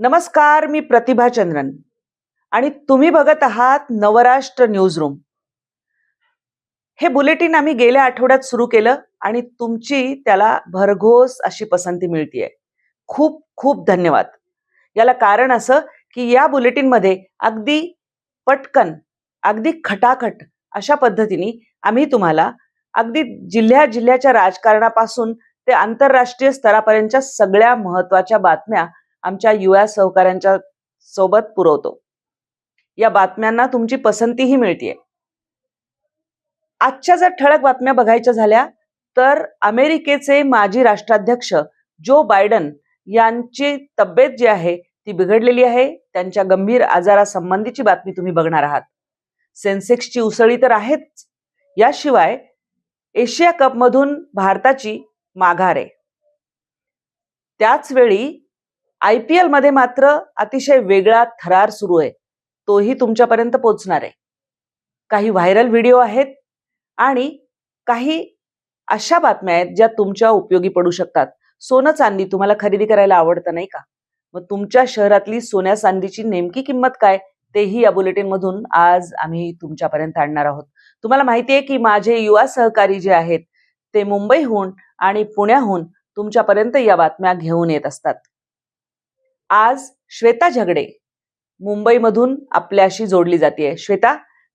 नमस्कार मी प्रतिभा चंद्रन. आणि तुम्ही बघत आहात नवराष्ट्र न्यूज रूम हे बुलेटिन आम्ही गेल्या आठवड्यात सुरू केलं आणि तुमची त्याला भरघोस अशी पसंती मिळतीये. खूप खूप धन्यवाद. याला कारण असं की या बुलेटिनमध्ये अगदी पटकन अगदी खटाखट अशा पद्धतीने आम्ही तुम्हाला अगदी जिल्ह्या जिल्ह्याच्या राजकारणापासून ते आंतरराष्ट्रीय स्तरापर्यंतच्या सगळ्या महत्त्वाच्या बातम्या आमच्या युवा सहकाऱ्यांच्या सोबत पुरवतो. या बातम्यांना तुमची पसंतीही मिळतीये. आजच्या जर ठळक बातम्या बघायच्या झाल्या तर अमेरिकेचे माजी राष्ट्राध्यक्ष जो बायडन यांची तब्येत जी आहे ती बिघडलेली आहे. त्यांच्या गंभीर आजारासंबंधीची बातमी तुम्ही बघणार आहात. सेन्सेक्सची उसळी तर आहेच. याशिवाय एशिया कपमधून भारताची माघार आहे. त्याच वेळी आय पी मध्ये मात्र अतिशय वेगळा थरार सुरू आहे. तोही तुमच्यापर्यंत पोहोचणार आहे. काही व्हायरल व्हिडिओ आहेत आणि काही अशा बातम्या आहेत ज्या तुमच्या उपयोगी पडू शकतात. सोनं चांदी तुम्हाला खरेदी करायला आवडतं नाही का? मग तुमच्या शहरातली सोन्या चांदीची नेमकी किंमत काय? तेही या बुलेटिनमधून आज आम्ही तुमच्यापर्यंत आणणार आहोत. तुम्हाला माहिती आहे की माझे युवा सहकारी जे आहेत ते मुंबईहून आणि पुण्याहून तुमच्यापर्यंत या बातम्या घेऊन येत असतात. आज श्वेता झगडे. मुंबईमधून आपल्याशी जोडली जाते श्वेता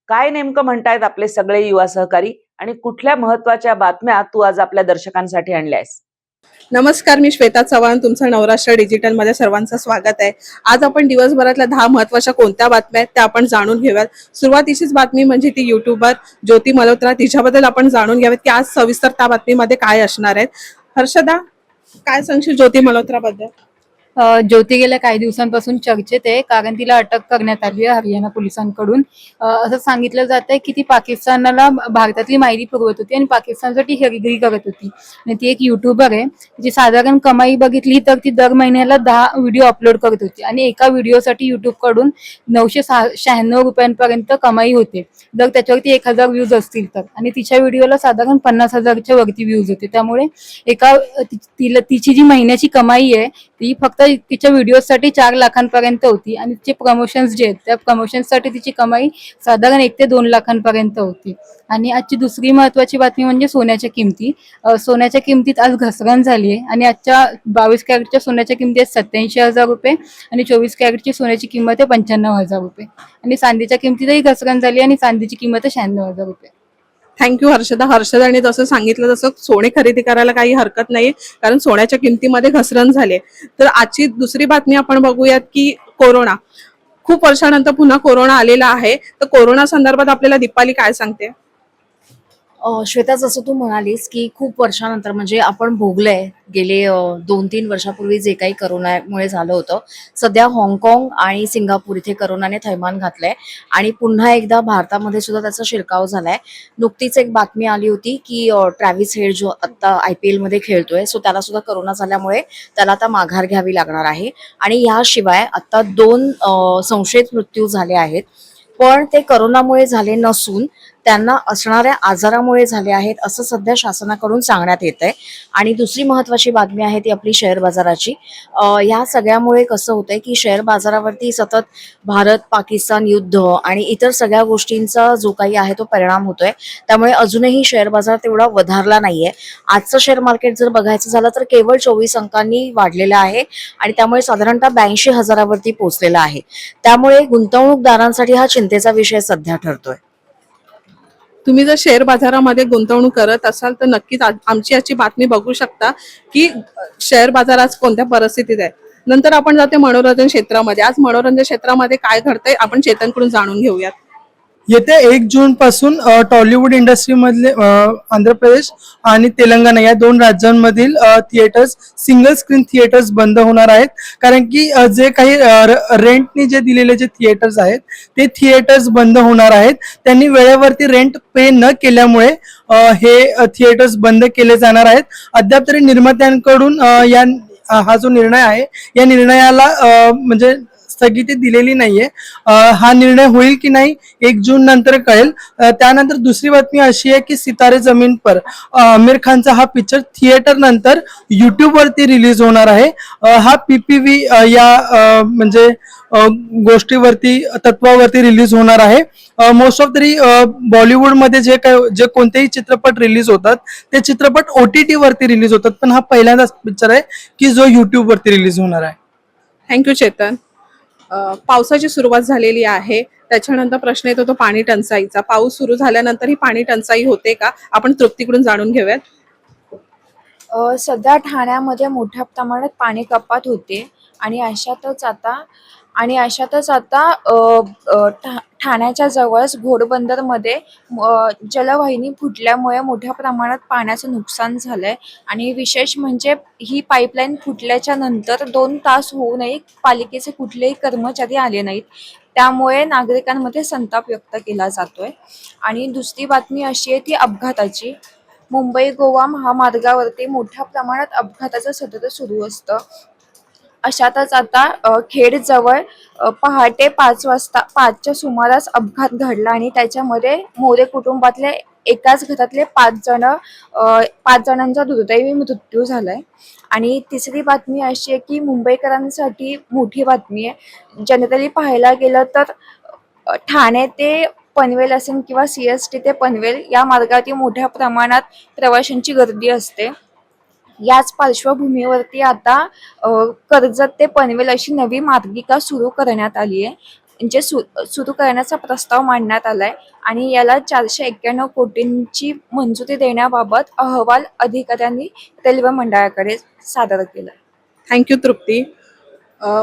काय नेमकं म्हणतायत आपले सगळे युवा सहकारी आणि कुठल्या महत्त्वाच्या बातम्या तू आज आपल्या दर्शकांसाठी आणल्यास नमस्कार मी श्वेता चव्हाण. तुमचं नवराष्ट्र डिजिटलमध्ये सर्वांचं स्वागत आहे. आज आपण दिवसभरातल्या दहा महत्त्वाच्या कोणत्या बातम्या आहेत त्या आपण जाणून घेऊयात. सुरुवातीचीच बातमी म्हणजे ती युट्यूबर ज्योती मल्होत्रा. तिच्याबद्दल आपण जाणून घ्यावेत की आज सविस्तर त्या बातमीमध्ये काय असणार आहेत. हर्षदा काय सांगशील ज्योती मल्होत्रा बद्दल ज्योती गेल्या काही दिवसांपासून चर्चेत आहे कारण तिला अटक करण्यात आली आहे हरियाणा पोलिसांकडून. असं सांगितलं जात आहे की ती पाकिस्तानाला भारतातली माहिती पुरवत होती आणि पाकिस्तानसाठी हेरगिरी करत होती. आणि ती एक युट्यूबर आहे तिची साधारण कमाई बघितली तर ती दर महिन्याला दहा व्हिडिओ अपलोड करत होती आणि एका व्हिडिओसाठी युट्यूबकडून नऊशे सहा शहाण्णव रुपयांपर्यंत कमाई होते. जर त्याच्यावरती एक हजार व्ह्यूज असतील तर. आणि तिच्या व्हिडिओला साधारण पन्नास हजारच्या वरती व्ह्यूज होते. त्यामुळे एका तिला तिची जी महिन्याची कमाई आहे ती फक्त तिच्या व्हिडिओसाठी चार लाखांपर्यंत होती आणि तिचे प्रमोशन्स जे आहेत त्या प्रमोशन्ससाठी तिची कमाई साधारण एक ते दोन लाखांपर्यंत होती. आणि आजची दुसरी महत्वाची बातमी म्हणजे सोन्याच्या किमती. सोन्याच्या किमतीत आज घसरण झाली आहे आणि आजच्या बावीस कॅरेटच्या सोन्याच्या किमती आहेत सत्याऐंशी हजार रुपये आणि चोवीस कॅरेटची सोन्याची किंमत आहे पंच्याण्णव हजार रुपये. आणि चांदीच्या किमतीतही घसरण झाली आणि चांदीची किंमत आहे शहाण्णव हजार रुपये. थँक्यू हर्षदा. हर्षदाने जसं सांगितलं तसं सोने खरेदी करायला काही हरकत नाही कारण सोन्याच्या किमतीमध्ये घसरण झाली तर आजची दुसरी बातमी आपण बघूयात की कोरोना. खूप वर्षानंतर पुन्हा कोरोना आलेला आहे. तर कोरोना संदर्भात आपल्याला दीपाली काय सांगते? श्वेता जसं तू म्हणालीस की खूप वर्षानंतर म्हणजे आपण भोगलंय. गेले दोन तीन वर्षापूर्वी जे काही करोनामुळे झालं होतं सध्या हाँगकाँग आणि सिंगापूर इथे करोनाने थैमान घातलंय. आणि पुन्हा एकदा भारतामध्ये सुद्धा त्याचा शिरकाव झालाय. नुकतीच एक बातमी आली होती की ट्रॅव्हिस हेड जो आता आय पी एलमध्ये खेळतोय सो त्याला सुद्धा करोना झाल्यामुळे त्याला आता माघार घ्यावी लागणार आहे. आणि याशिवाय आता दोन संशयित मृत्यू झाले आहेत. पण ते करोनामुळे झाले नसून त्यांना असणाऱ्या आजारामुळे झाले आहेत असं सध्या शासनाकडून सांगण्यात येत आहे आणि दुसरी महत्वाची बातमी आहे ती आपली शेअर बाजाराची. ह्या या सगळ्यामुळे कसं होतंय की शेअर बाजारावरती सतत भारत पाकिस्तान युद्ध आणि इतर सगळ्या गोष्टींचा जो काही आहे तो परिणाम होतोय. त्यामुळे अजूनही शेअर बाजार तेवढा वधारला नाहीये. आजचं शेअर मार्केट जर बघायचं झालं तर केवळ चोवीस अंकांनी वाढलेलं आहे आणि त्यामुळे साधारणतः ब्याऐंशी हजारावरती पोहोचलेला आहे. त्यामुळे गुंतवणूकदारांसाठी हा चिंतेचा विषय सध्या ठरतोय. तुम्ही जर शेअर बाजारामध्ये गुंतवणूक करत असाल तर नक्कीच आमची याची बातमी बघू शकता की शेअर बाजार आज कोणत्या परिस्थितीत आहे. नंतर आपण जाते मनोरंजन क्षेत्रामध्ये. आज मनोरंजन क्षेत्रामध्ये काय घडतंय आपण चेतनकडून जाणून घेऊयात. येत्या एक जून पासून टॉलिवूड इंडस्ट्रीमधले आंध्र प्रदेश आणि तेलंगणा या दोन राज्यांमधील थिएटर्स सिंगल स्क्रीन थिएटर्स बंद होणार आहेत. कारण की जे काही रेंटने र- जे दिलेले जे थिएटर्स आहेत ते थिएटर्स बंद होणार आहेत. त्यांनी वेळेवरती रेंट पे न केल्यामुळे हे थिएटर्स बंद केले जाणार आहेत. अद्याप तरी निर्मात्यांकडून या हा जो निर्णय आहे या निर्णयाला म्हणजे स्थगिती दिलेली नाहीये. हा निर्णय होईल की नाही एक जून नंतर कळेल. त्यानंतर दुसरी बातमी अशी आहे की सितारे जमीन पर आमिर खानचा हा पिक्चर थिएटर नंतर युट्यूब वरती रिलीज होणार आहे. हा पीपीव्ही या म्हणजे गोष्टीवरती तत्वावरती रिलीज होणार आहे. मोस्ट ऑफ तरी बॉलिवूडमध्ये जे काय जे कोणतेही चित्रपट रिलीज होतात ते चित्रपट ओ टी टी वरती रिलीज होतात. पण हा पहिल्यांदाच पिक्चर आहे की जो युट्यूबवरती रिलीज होणार आहे. थँक्यू चेतन पावसाची सुरुवात झालेली आहे. त्याच्यानंतर प्रश्न येतो तो पाणी टंचाईचा. पाऊस सुरू झाल्यानंतर ही पाणी टंचाई होते का? आपण तृप्तीकडून जाणून घेऊयात. सध्या ठाण्यामध्ये मोठ्या प्रमाणात पाणी कपात होते. आणि अशातच आता आणि अशातच आता ठा ठाण्याच्या जवळच घोडबंदरमध्ये जलवाहिनी फुटल्यामुळे मोठ्या प्रमाणात पाण्याचं नुकसान झालं आहे आणि विशेष म्हणजे ही पाईपलाईन फुटल्याच्या नंतर दोन तास होऊनही पालिकेचे कुठलेही कर्मचारी आले नाहीत. त्यामुळे नागरिकांमध्ये संताप व्यक्त केला जातोय. आणि दुसरी बातमी अशी आहे ती अपघाताची. मुंबई गोवा महामार्गावरती मोठ्या प्रमाणात अपघाताचं सतत सुरू असतं. अशातच आता खेडजवळ पहाटे पाच वाजता पाचच्या सुमारास अपघात घडला आणि त्याच्यामध्ये मोरे कुटुंबातले एकाच घरातले पाच जण पाच जणांचा दुर्दैवी मृत्यू झालाय. आणि तिसरी बातमी अशी आहे की मुंबईकरांसाठी मोठी बातमी आहे. जनरली पाहायला गेलं तर ठाणे ते पनवेल असेल किंवा सी एस टी ते पनवेल या मार्गावरती मोठ्या प्रमाणात प्रवाशांची गर्दी असते. याच पार्श्वभूमीवरती आता कर्जत ते पनवेल अशी नवी मार्गिका सुरू करण्यात आली आहे. म्हणजे सु सुरू करण्याचा प्रस्ताव मांडण्यात आलाय. आणि याला चारशे एक्क्याण्णव कोटींची मंजुरी देण्याबाबत अहवाल अधिकाऱ्यांनी रेल्वे मंडळाकडे सादर केला. Thank you Trupti.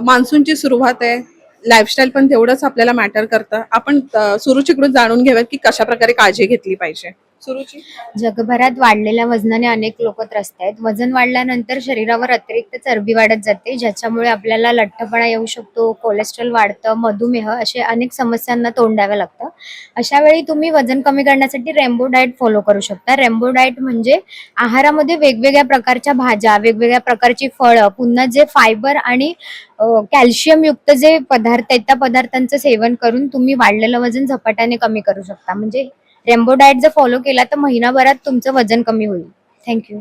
मान्सूनची सुरुवात आहे. लाईफस्टाईल पण तेवढंच आपल्याला मॅटर करतं. आपण अ, सुरुचीकडून जाणून घेऊयात की कशा प्रकारे काळजी घेतली पाहिजे. सुरुची? जगभरात वाढलेल्या वजनाने अनेक लोक त्रस्त आहेत. वजन वाढल्यानंतर शरीरावर अतिरिक्त चरबी वाढत जाते ज्याच्यामुळे आपल्याला लठ्ठपणा येऊ शकतो कोलेस्ट्रॉल वाढतं मधुमेह असे अनेक समस्यांना तोंड द्यावं लागतं. अशा वेळी तुम्ही वजन कमी करण्यासाठी रेम्बो डाएट फॉलो करू शकता. रेम्बो डाएट म्हणजे आहारामध्ये वेगवेगळ्या प्रकारच्या भाज्या वेगवेगळ्या प्रकारची फळं पुन्हा जे फायबर आणि कॅल्शियम युक्त जे पदार्थ आहेत त्या पदार्थांचं सेवन करून तुम्ही वाढलेलं वजन झपाट्याने कमी करू शकता. म्हणजे रेम्बो डाएट जर फॉलो केला तर महिनाभरात तुमचं वजन कमी होईल. Thank you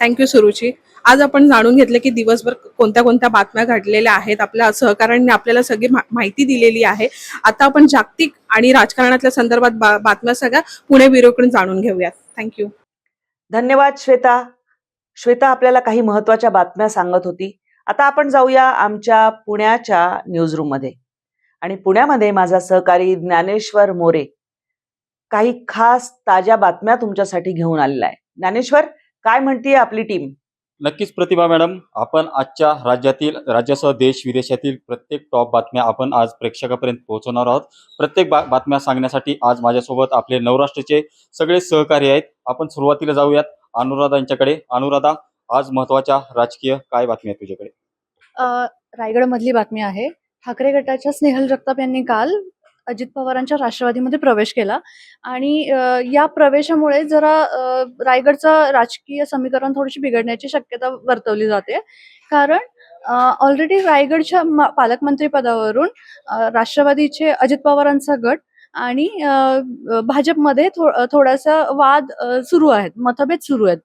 thank you Suruchi. आज आपण जाणून घेतलं की दिवसभर कोणत्या कोणत्या बातम्या घडलेल्या आहेत आपल्या सहकाऱ्यांनी आपल्याला सगळी मा- माहिती दिलेली आहे. आता आपण जागतिक आणि राजकारणातल्या संदर्भात बा- बातम्या सगळ्या पुणे ब्युरोकडून जाणून घेऊयात. थँक्यू धन्यवाद श्वेता. श्वेता आपल्याला काही महत्त्वाच्या बातम्या सांगत होती. आता आपण जाऊया आमच्या पुण्याच्या न्यूजरूममध्ये आणि पुण्यामध्ये माझा सहकारी ज्ञानेश्वर मोरे काही खास ताज्या बातम्या तुमच्यासाठी घेऊन आलेला आहे. ज्ञानेश्वर काय म्हणतीये आपली टीम? नक्कीच प्रतिभा मॅडम आपण आजच्या राज्यातील राज्यासह देश विदेशातील प्रत्येक टॉप बातम्या आपण आज प्रेक्षकापर्यंत पोहोचवणार आहोत. प्रत्येक बा बातम्या सांगण्यासाठी आज माझ्यासोबत आपले नवराष्ट्राचे सगळे सहकारी आहेत. आपण सुरुवातीला जाऊयात. अनुराधा यांच्याकडे. अनुराधा आज महत्त्वाच्या राजकीय काय बातमी आहे तुझ्याकडे? अ, रायगडमधली बातमी आहे. ठाकरे गटाच्या स्नेहल जगताप यांनी काल अजित पवारांच्या राष्ट्रवादीमध्ये प्रवेश केला. आणि या प्रवेशामुळे जरा रायगडचं राजकीय समीकरण थोडीशी बिघडण्याची शक्यता वर्तवली जाते. कारण ऑलरेडी रायगडच्या पालकमंत्री पदावरून राष्ट्रवादीचे अजित पवारांचा गट आणि भाजपमध्ये थो थोडासा वाद सुरू आहेत मतभेद सुरू आहेत.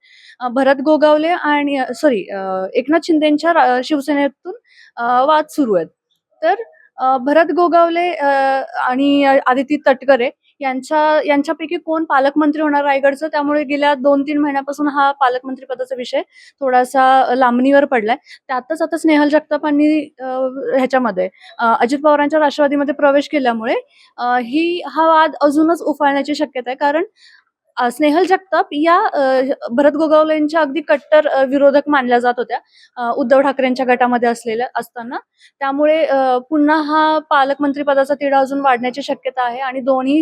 भरत गोगावले आणि सॉरी एकनाथ शिंदेच्या शिवसेनेतून वाद सुरू आहेत. तर भरत गोगावले अ, आणि आदिती तटकरे यांच्या यांच्यापैकी कोण पालकमंत्री होणार रायगडचं? त्यामुळे गेल्या दोन तीन महिन्यापासून हा पालकमंत्री पदाचा विषय थोडासा लांबणीवर पडलाय. त्यातच आता स्नेहल जगतापांनी ह्याच्यामध्ये अजित पवारांच्या राष्ट्रवादीमध्ये प्रवेश केल्यामुळे ही हा वाद अजूनच उफाळण्याची शक्यता आहे. कारण स्नेहल जगताप या भरत गोगावलेंच्या अगदी कट्टर विरोधक मानल्या जात होत्या उद्धव ठाकरेंच्या गटामध्ये असलेल्या असताना. त्यामुळे पुन्हा हा पालकमंत्री पदाचा तिढा अजून वाढण्याची शक्यता आहे आणि दोन्ही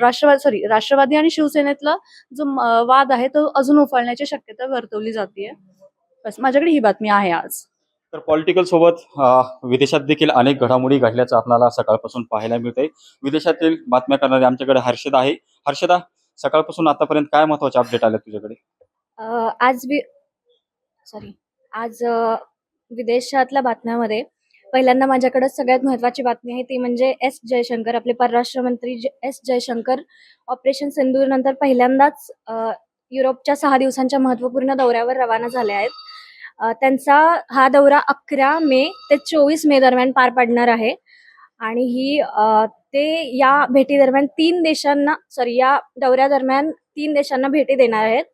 राष्ट्रवाद सॉरी राष्ट्रवादी आणि शिवसेनेतला जो वाद आहे तो अजून उफाळण्याची शक्यता वर्तवली जाते बस माझ्याकडे ही बातमी आहे आज. तर पॉलिटिकल सोबत विदेशात देखील अनेक घडामोडी घडल्याचं आपल्याला सकाळपासून पाहायला मिळतंय. विदेशातील बातम्या करणारे आमच्याकडे हर्षदा आहे. हर्षदा सकाळपासून आतापर्यंत काय महत्त्वाचे अपडेट आले तुझ्याकडे? आज वि सॉरी आज विदेशातल्या बातम्यामध्ये पहिल्यांदा माझ्याकडे सगळ्यात महत्वाची बातमी आहे ती म्हणजे एस जयशंकर आपले परराष्ट्र मंत्री एस जयशंकर ऑपरेशन सिंदूर नंतर पहिल्यांदाच युरोपच्या सहा दिवसांच्या महत्त्वपूर्ण दौऱ्यावर रवाना झाले आहेत. त्यांचा हा दौरा अकरा मे ते चोवीस मे दरम्यान पार पडणार आहे. आणि ही ते या भेटी दरम्यान तीन देशांना सॉरी या दौऱ्यादरम्यान तीन देशांना भेटी देणार आहेत.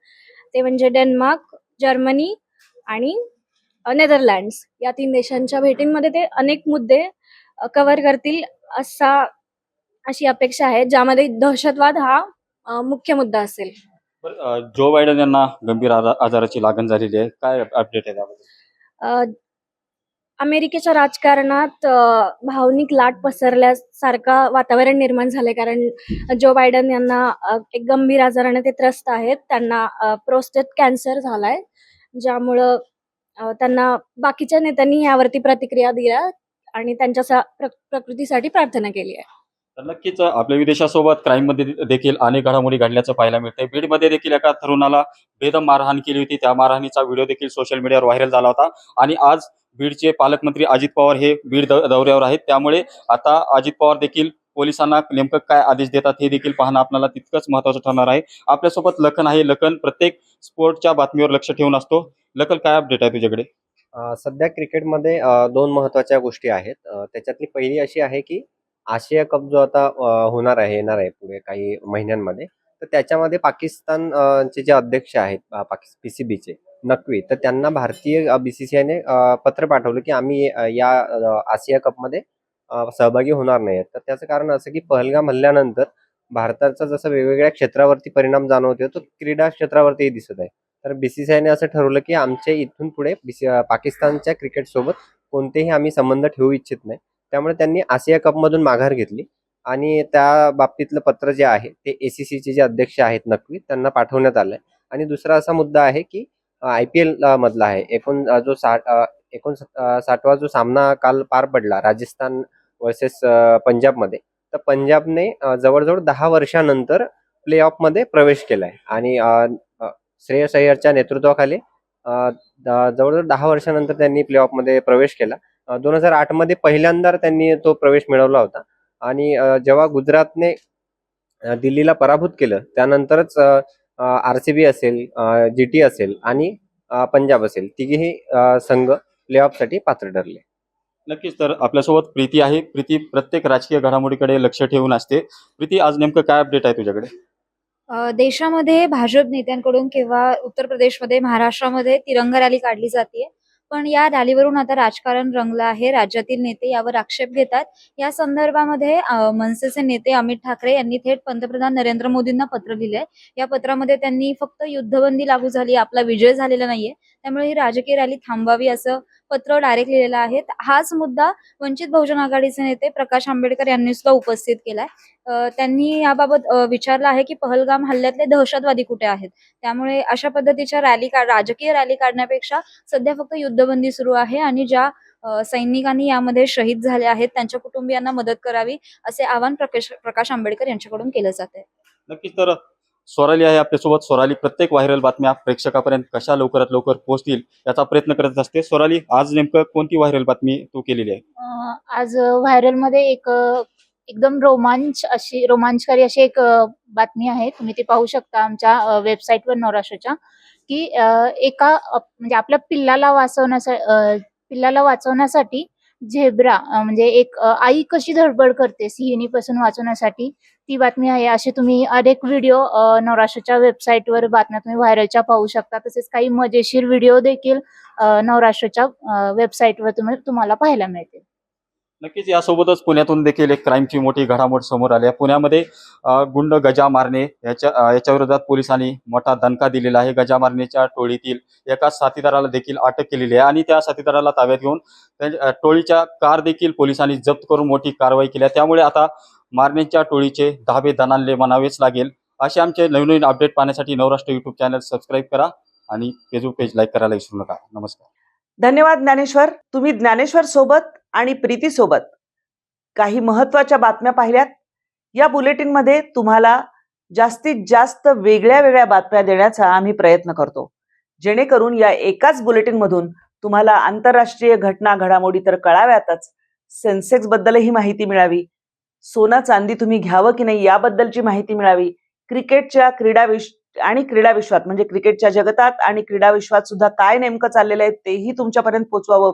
ते म्हणजे डेन्मार्क जर्मनी आणि नेदरलँड्स. या तीन देशांच्या भेटींमध्ये ते अनेक मुद्दे कव्हर करतील असा अशी अपेक्षा आहे ज्यामध्ये दहशतवाद हा मुख्य मुद्दा असेल. जो बायडन यांना गंभीर आजा- आजाराची लागण झालेली आहे काय अपडेट आहे त्याबद्दल अमेरिकेच्या राजकारणात भावनिक लाट पसरल्यासारखा वातावरण निर्माण झालंय. कारण जो बायडन यांना एक गंभीर आजाराने ते त्रस्त आहेत त्यांना प्रोस्टेट कॅन्सर झालाय. ज्यामुळं त्यांना बाकीच्या नेत्यांनी यावरती प्रतिक्रिया दिल्या आणि त्यांच्या प्र- प्रकृतीसाठी प्रार्थना केली आहे. तर नक्कीच आपल्या विदेशासोबत क्राईममध्ये देखील अनेक घडामोडी घडल्याचं पाहायला मिळतंय. बीडमध्ये देखील एका तरुणाला बेदम मारहाण केली होती. त्या मारहाणीचा व्हिडिओ देखील सोशल मीडियावर व्हायरल झाला होता. आणि आज बीडचे पालकमंत्री अजित पवार हे बीड दौऱ्यावर आहेत. त्यामुळे आता अजित पवार देखील पोलिसांना नेमकं काय आदेश देतात हे देखील पाहणं आपल्याला तितकंच महत्वाचं ठरणार आहे. आपल्यासोबत लखन आहे. लखन प्रत्येक स्पोर्टच्या बातमीवर लक्ष ठेवून असतो. लखन काय अपडेट आहे तुझ्याकडे? सध्या क्रिकेटमध्ये दोन महत्त्वाच्या गोष्टी आहेत. त्याच्यातली पहिली अशी आहे की आशिया कप जो आता होणार आहे येणार आहे पुढे काही महिन्यांमध्ये तर त्याच्यामध्ये पाकिस्तानचे जे अध्यक्ष आहेत पाकिस्तान पी तर त्यांना भारतीय बी सी सी आयने पत्र पाठवलं की आम्ही या आशिया कपमध्ये सहभागी होणार नाही. तर त्याचं कारण असं की पहलगाम हल्ल्यानंतर भारताचा जसं वेगवेगळ्या क्षेत्रावरती परिणाम जाणवतो तो क्रीडा क्षेत्रावरतीही दिसत आहे. तर बीसीसीआयने असं ठरवलं की आमच्या इथून पुढे पाकिस्तानच्या क्रिकेटसोबत कोणतेही आम्ही संबंध ठेवू इच्छित नाही. त्यामुळे त्यांनी आशिया कपमधून माघार घेतली आणि त्या बाबतीतलं पत्र जे आहे ते एसीसीचे जे अध्यक्ष आहेत नक्की त्यांना पाठवण्यात आलंय. आणि दुसरा असा मुद्दा आहे की आय पी एल मधला आहे. एकूण जो साठ एकूण साठवा जो सामना काल पार पडला राजस्थान वर्सेस पंजाबमध्ये तर पंजाबने जवळजवळ दहा वर्षानंतर प्ले ऑफमध्ये प्रवेश केलाय. आणि श्रेयस अय्यरच्या नेतृत्वाखाली द- जवळजवळ दहा वर्षानंतर त्यांनी प्ले ऑफमध्ये प्रवेश केला. दोन हजार आठमध्ये पहिल्यांदा त्यांनी तो प्रवेश मिळवला होता. आणि जेव्हा गुजरातने दिल्लीला पराभूत केलं त्यानंतरच आर सी बी असेल जी टी असेल आणि पंजाब असेल तिघेही संघ प्ले ऑफसाठी पात्र ठरले. नक्कीच तर आपल्यासोबत प्रीती आहे. प्रीती प्रत्येक राजकीय घडामोडीकडे लक्ष ठेवून असते. प्रीती आज नेमकं काय अपडेट आहे तुझ्याकडे? देशामध्ये भाजप नेत्यांकडून किंवा उत्तर प्रदेशमध्ये महाराष्ट्रामध्ये तिरंगा रॅली काढली जाते पण या रॅलीवरून आता राजकारण रंगलं आहे. राज्यातील नेते यावर आक्षेप घेतात. या संदर्भामध्ये मनसेचे नेते अमित ठाकरे यांनी थेट पंतप्रधान नरेंद्र मोदींना पत्र लिहिलंय. या पत्रामध्ये त्यांनी फक्त युद्धबंदी लागू झाली आपला विजय झालेला नाहीये. त्यामुळे ही राजकीय रॅली थांबवावी असं पत्र डायरेक्ट लिहिलेलं आहे. हाच मुद्दा वंचित बहुजन आघाडीचे नेते प्रकाश आंबेडकर यांनी सुद्धा उपस्थित केलाय. त्यांनी याबाबत विचारलं आहे की पहलगाम हल्ल्यातले दहशतवादी कुठे आहेत? त्यामुळे अशा पद्धतीच्या रॅली राजकीय रॅली काढण्यापेक्षा सध्या फक्त युद्धबंदी सुरू आहे आणि ज्या सैनिकांनी यामध्ये शहीद झाले आहेत त्यांच्या कुटुंबियांना मदत करावी असे आवाहन प्रकाश प्रकाश आंबेडकर यांच्याकडून केलं जात आहे नक्कीच तर स्वराली आहे आपल्यासोबत. सोराली प्रत्येक व्हायरल बातम्या प्रेक्षकापर्यंत कशा लवकरात लवकर पोहोचतील याचा प्रयत्न करत असते. स्वराली आज नेमकं कोणती व्हायरल बातमी तू केलेली आहे? आज व्हायरलमध्ये एक एकदम रोमांच अशी रोमांचकारी अशी एक बातमी आहे. तुम्ही ती पाहू शकता आमच्या वेबसाईटवर नवराष्ट्राच्या की एका म्हणजे आपल्या पिल्लाला वाचवण्यासाठी पिल्लाला वाचवण्यासाठी झेब्रा म्हणजे एक आई कशी धडपड करते सिंहिणीपासून वाचवण्यासाठी? ती बातमी आहे अशी तुम्ही अनेक व्हिडिओ नवराष्ट्राच्या वेबसाईटवर बातम्या तुम्ही व्हायरलच्या पाहू शकता. तसेच काही मजेशीर व्हिडिओ देखील अं, नवराष्ट्राच्या वेबसाईटवर तुम्ही तुम्हाला पाहायला मिळतील. नक्कीच यासोबतच पुण्यातून देखील एक क्राईमची मोठी घडामोड समोर आली आहे. पुण्यामध्ये गुंड गजा मारणे याच्या याच्या विरोधात पोलिसांनी मोठा दणका दिलेला आहे. गजा मारणेच्या टोळीतील एका साथीदाराला देखील अटक केलेली आहे आणि त्या साथीदाराला ताब्यात घेऊन टोळीच्या कार देखील पोलिसांनी जप्त करून मोठी कारवाई केली आहे. त्यामुळे आता मारणेच्या टोळीचे दहावे दणानले म्हणावेच लागेल. असे आमचे नवनवीन अपडेट पाहण्यासाठी नवराष्ट्र युट्यूब चॅनल सबस्क्राईब करा आणि फेसबुक पेज लाईक करायला विसरू नका. नमस्कार. धन्यवाद ज्ञानेश्वर. तुम्ही ज्ञानेश्वर सोबत आणि प्रीतीसोबत काही महत्त्वाच्या बातम्या पाहिल्यात. या बुलेटिनमध्ये तुम्हाला जास्तीत जास्त वेगळ्या वेगळ्या बातम्या देण्याचा आम्ही प्रयत्न करतो. जेणेकरून या एकाच बुलेटिनमधून तुम्हाला आंतरराष्ट्रीय घटना घडामोडी तर कळाव्यातच सेन्सेक्स बद्दलही माहिती मिळावी सोना चांदी तुम्ही घ्यावं की नाही याबद्दलची माहिती मिळावी क्रिकेटच्या क्रीडा आणि क्रीडा विश्वात म्हणजे क्रिकेटच्या जगतात आणि क्रीडा विश्वात सुद्धा काय नेमकं चाललेलं आहे तेही तुमच्यापर्यंत पोचवावं.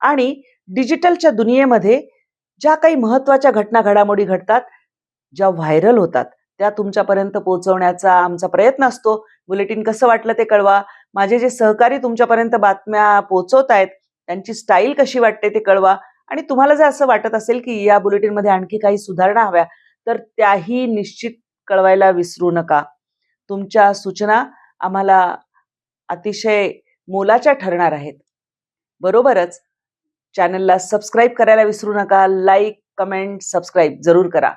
आणि डिजिटलच्या दुनियेमध्ये ज्या काही महत्त्वाच्या घटना घडामोडी घडतात ज्या व्हायरल होतात त्या तुमच्यापर्यंत पोहोचवण्याचा आमचा प्रयत्न असतो. बुलेटिन कसं वाटलं ते कळवा. माझे जे सहकारी तुमच्यापर्यंत बातम्या पोहोचवत आहेत त्यांची स्टाईल कशी वाटते ते कळवा. आणि तुम्हाला जर असं वाटत असेल की या बुलेटिनमध्ये आणखी काही सुधारणा हव्या तर त्याही निश्चित कळवायला विसरू नका. तुमच्या सूचना आम्हाला अतिशय मोलाच्या ठरणार आहेत. बरोबरच चॅनलला सबस्क्राईब करायला विसरू नका. लाईक कमेंट सबस्क्राईब जरूर करा.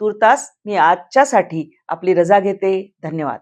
तुर्तास मी आजच्यासाठी आपली रजा घेते. धन्यवाद.